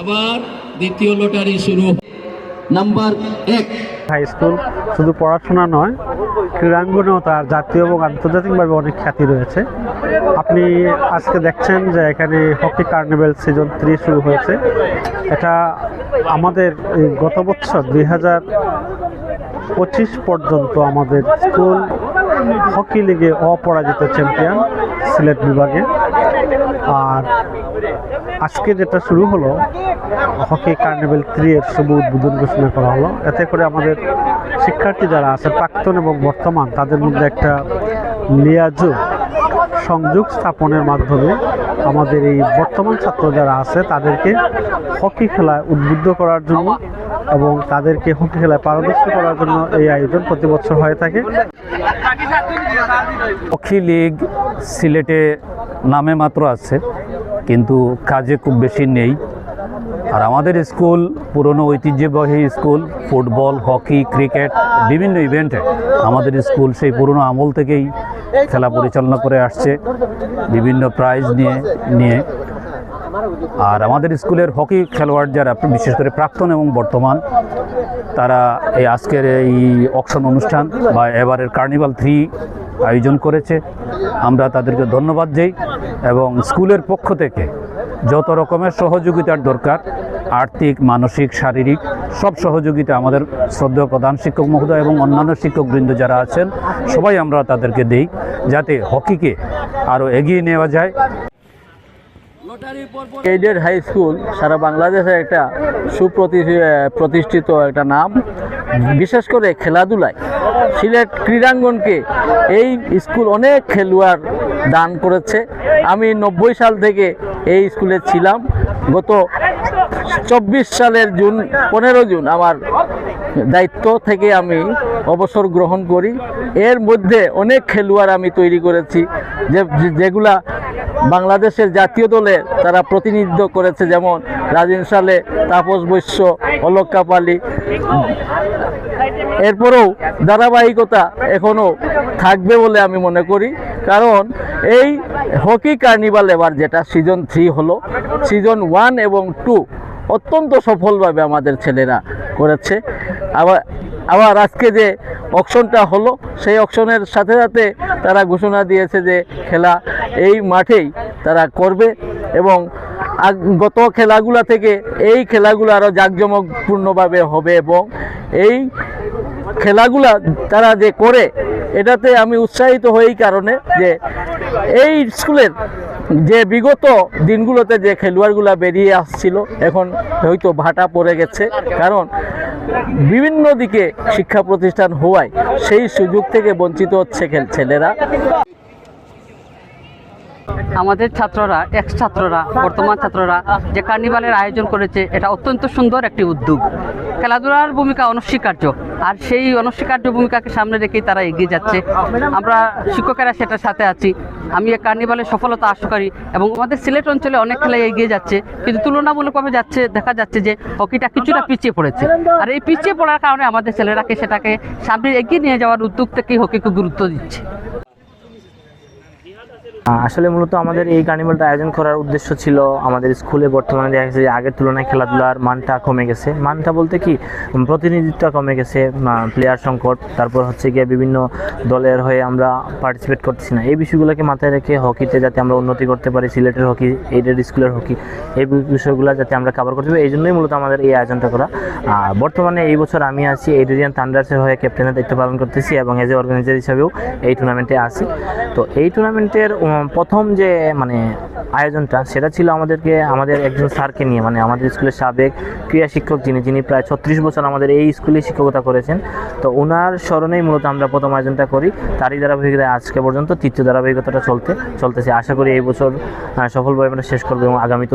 আবার দ্বিতীয় লটারি শুরু। নাম্বার এক। হাই স্কুল, শুধু পড়াশোনা নয়, ক্রীড়াঙ্গনেও তার জাতীয় এবং আন্তর্জাতিকভাবে অনেক খ্যাতি রয়েছে। আপনি আজকে দেখছেন যে এখানে হকি কার্নিভেল সিজন থ্রি শুরু হয়েছে। এটা আমাদের গত বছর দুই হাজার পঁচিশ পর্যন্ত আমাদের স্কুল হকি লিগে অপরাজিত চ্যাম্পিয়ন সিলেট বিভাগে। আর আজকে যেটা শুরু হলো, হকি কার্নিভেল থ্রি এর শুভ উদ্বোধন ঘোষণা করা হলো। এতে করে আমাদের শিক্ষার্থী যারা আছে প্রাক্তন এবং বর্তমান, তাদের মধ্যে একটা লিয়াজু সংযোগ স্থাপনের মাধ্যমে আমাদের এই বর্তমান ছাত্র যারা আছে, তাদেরকে হকি খেলায় উদ্বুদ্ধ করার জন্য এবং তাদেরকে হকি খেলায় পারদর্শী করার জন্য এই আয়োজন প্রতি বছর হয়ে থাকে। হকি লিগ সিলেটে নামে মাত্র আছে, কিন্তু কাজে খুব বেশি নেই। আর আমাদের স্কুল, পুরনো ঐতিহ্যবাহী স্কুল, ফুটবল, হকি, ক্রিকেট, বিভিন্ন ইভেন্টে আমাদের স্কুল সেই পুরনো আমল থেকেই খেলা পরিচালনা করে আসছে, বিভিন্ন প্রাইজ নিয়ে নিয়ে। আর আমাদের স্কুলের হকি খেলোয়াড় যারা, বিশেষ করে প্রাক্তন এবং বর্তমান, তারা এই আজকের এই অকশন অনুষ্ঠান বা এবারের কার্নিভাল থ্রি আয়োজন করেছে। আমরা তাদেরকে ধন্যবাদ দিই এবং স্কুলের পক্ষ থেকে যত রকমের সহযোগিতার দরকার আর্থিক, মানসিক, শারীরিক সব সহযোগিতা আমাদের শ্রদ্ধেয় প্রধান শিক্ষক মহোদয় এবং অন্যান্য শিক্ষকবৃন্দ যারা আছেন, সবাই আমরা তাদেরকে দেই যাতে হকিকে আরও এগিয়ে নেওয়া যায়। এইডেড হাই স্কুল সারা বাংলাদেশে একটা সুপ্রতি প্রতিষ্ঠিত একটা নাম। বিশেষ করে খেলাধুলায় সিলেট ক্রীড়াঙ্গনকে এই স্কুল অনেক খেলোয়াড় দান করেছে। আমি নব্বই সাল থেকে এই স্কুলে ছিলাম। গত চব্বিশ সালের জুন, পনেরো জুন আমার দায়িত্ব থেকে আমি অবসর গ্রহণ করি। এর মধ্যে অনেক খেলোয়াড় আমি তৈরি করেছি, যে যেগুলা বাংলাদেশের জাতীয় দলে তারা প্রতিনিধিত্ব করেছে, যেমন রাজিন সালে, তাপস বৈশ্য, অলোক কাপালি। এরপরেও ধারাবাহিকতা এখনও থাকবে বলে আমি মনে করি, কারণ এই হকি কার্নিভাল এবার যেটা সিজন থ্রি হলো সিজন ওয়ান এবং টু অত্যন্ত সফলভাবে আমাদের ছেলেরা করেছে। আবার আবার আজকে যে অকশনটা হলো, সেই অকশনের সাথে সাথে তারা ঘোষণা দিয়েছে যে খেলা এই মাঠেই তারা করবে এবং গত খেলাগুলা থেকে এই খেলাগুলো আরও জাঁকজমকপূর্ণভাবে হবে এবং এই খেলাগুলা তারা যে করে, এটাতে আমি উৎসাহিত হই কারণে যে এই স্কুলের যে বিগত দিনগুলোতে যে খেলোয়াড়গুলা বেরিয়ে আসছিল, এখন হয়তো ভাটা পড়ে গেছে। কারণ বিভিন্ন দিকে শিক্ষা প্রতিষ্ঠান হওয়ায় সেই সুযোগ থেকে বঞ্চিত হচ্ছে খেল- ছেলেরা। আমাদের ছাত্ররা এক্স ছাত্ররা বর্তমান ছাত্ররা যে কার্নিভালের আয়োজন করেছে, এটা অত্যন্ত সুন্দর একটি উদ্যোগ। খেলাধুলার ভূমিকা অনস্বীকার্য। আর সেই অনস্বীকার্য ভূমিকাকে সামনে রেখেই তারা এগিয়ে যাচ্ছে। আমরা শিক্ষকেরা সেটার সাথে আছি। আমি এই কার্নিভালের সফলতা আশা করি এবং আমাদের সিলেট অঞ্চলে অনেক খেলাই এগিয়ে যাচ্ছে। কিন্তু তুলনামূলকভাবে যাচ্ছে, দেখা যাচ্ছে যে হকিটা কিছুটা পিছিয়ে পড়েছে। আর এই পিছিয়ে পড়ার কারণে আমাদের ছেলেরাকে সেটাকে সামনে এগিয়ে নিয়ে যাওয়ার উদ্যোগ থেকেই হকিকে গুরুত্ব দিচ্ছে। আসলে মূলত আমাদের এই কার্নিভালটা আয়োজন করার উদ্দেশ্য ছিল আমাদের স্কুলে বর্তমানে দেখা গেছে যে আগের তুলনায় খেলাধুলার মানটা কমে গেছে। মানটা বলতে কি, প্রতিনিধিত্ব কমে গেছে প্লেয়ার সংকট, তারপর হচ্ছে গিয়ে বিভিন্ন দলের হয়ে আমরা পার্টিসিপেট করতেছি না। এই বিষয়গুলোকে মাথায় রেখে হকিতে যাতে আমরা উন্নতি করতে পারি, সিলেটের হকি এইডেড স্কুলের হকি এই বিষয়গুলো যাতে আমরা কভার করতে পারি, এই জন্যই মূলত আমাদের এই আয়োজনটা করা। আর বর্তমানে এই বছর আমি আছি এইডেরিয়ান থান্ডার্সের হয়ে ক্যাপ্টেনের দায়িত্ব পালন করতেছি এবং এজ এ অর্গানাইজার হিসাবেও এই টুর্নামেন্টে আছি। তো এই টুর্নামেন্টের প্রথম যে মানে আয়োজনটা, সেটা ছিল আমাদেরকে, আমাদের একজন স্যারকে নিয়ে মানে আমাদের স্কুলের সাবেক ক্রীড়া শিক্ষক যিনি যিনি প্রায় ছত্রিশ বছর আমাদের এই স্কুলে শিক্ষকতা করেছেন। তো ওনার স্মরণেই মূলত আমরা প্রথম আয়োজনটা করি। তারই ধারাবাহিকতায় আজকে পর্যন্ত তৃতীয় ধারাবাহিকতাটা চলতে, চলতেছে। আশা করি এই বছর সফলভাবে আমরা শেষ করব এবং আগামীতে